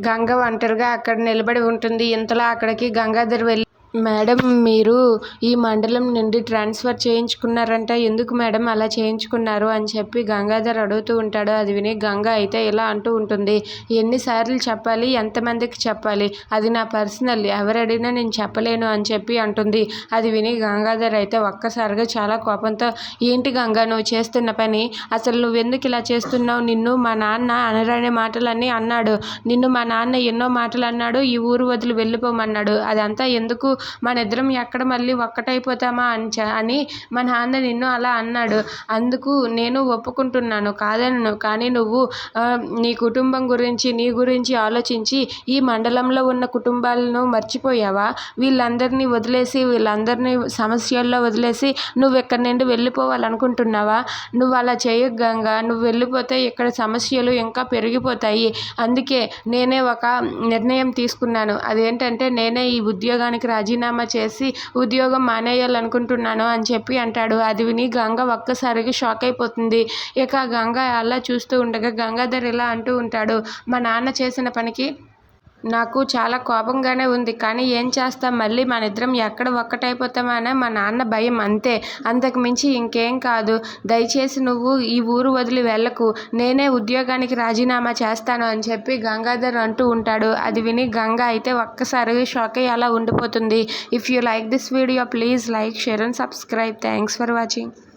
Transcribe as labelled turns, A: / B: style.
A: గంగ ఒంటరిగా అక్కడ నిలబడి ఉంటుంది. ఇంతలో అక్కడికి గంగాధర్ వెళ్ళి మేడం మీరు ఈ మండలం నుండి ట్రాన్స్ఫర్ చేయించుకున్నారంట. ఎందుకు మేడం అలా చేయించుకున్నారు అని చెప్పి గంగాధర్ అడుగుతూ ఉంటాడు. అది విని గంగ అయితే ఇలా అంటూ ఉంటుంది. ఎన్నిసార్లు చెప్పాలి? ఎంతమందికి చెప్పాలి? అది నా పర్సనల్. ఎవరడినా నేను చెప్పలేను అని చెప్పి అంటుంది. అది విని గంగాధర్ అయితే ఒక్కసారిగా చాలా కోపంతో ఏంటి గంగా నువ్వు చేస్తున్న పని? అసలు నువ్వెందుకు ఇలా చేస్తున్నావు? నిన్ను మా నాన్న అనరాని మాటలన్నీ అన్నాడు. నిన్ను మా నాన్న ఎన్నో మాటలు అన్నాడు. ఈ ఊరు వదిలి వెళ్ళిపోమన్నాడు. అదంతా ఎందుకు మన ఇద్దరం ఎక్కడ మళ్ళీ ఒక్కటైపోతామా అని చ అని మా నాన్న నిన్ను అలా అన్నాడు. అందుకు నేను ఒప్పుకుంటున్నాను. కాదనను. కానీ నువ్వు నీ కుటుంబం గురించి నీ గురించి ఆలోచించి ఈ మండలంలో ఉన్న కుటుంబాలను మర్చిపోయావా? వీళ్ళందరినీ వదిలేసి వీళ్ళందరినీ సమస్యల్లో వదిలేసి నువ్వు ఎక్కడి నుండి వెళ్ళిపోవాలనుకుంటున్నావా? నువ్వు అలా చేయకు గంగా నువ్వు వెళ్ళిపోతే ఇక్కడ సమస్యలు ఇంకా పెరిగిపోతాయి. అందుకే నేనే ఒక నిర్ణయం తీసుకున్నాను. అదేంటంటే నేనే ఈ ఉద్యోగానికి రాజీనామా చేసి ఉద్యోగం మానేయాలనుకుంటున్నాను అని చెప్పి అంటాడు. అది విని గంగ ఒక్కసారిగా షాక్ అయిపోతుంది. ఇక గంగ అలా చూస్తూ ఉండగా గంగాధర్ ఇలా అంటూ ఉంటాడు మా నాన్న చేసిన పనికి నాకు చాలా కోపంగానే ఉంది. కానీ ఏం చేస్తాం? మళ్ళీ మన ఇద్దరం ఎక్కడ ఒక్కటైపోతామనే మా నాన్న భయం అంతే. అంతకుమించి ఇంకేం కాదు. దయచేసి నువ్వు ఈ ఊరు వదిలి వెళ్ళకు. నేనే ఉద్యోగానికి రాజీనామా చేస్తాను అని చెప్పి గంగాధర్ అంటూ ఉంటాడు. అది విని గంగ అయితే ఒక్కసారిగా షాక్ అయ్యి అలా ఉండిపోతుంది. If you like this video please like share and subscribe thanks for watching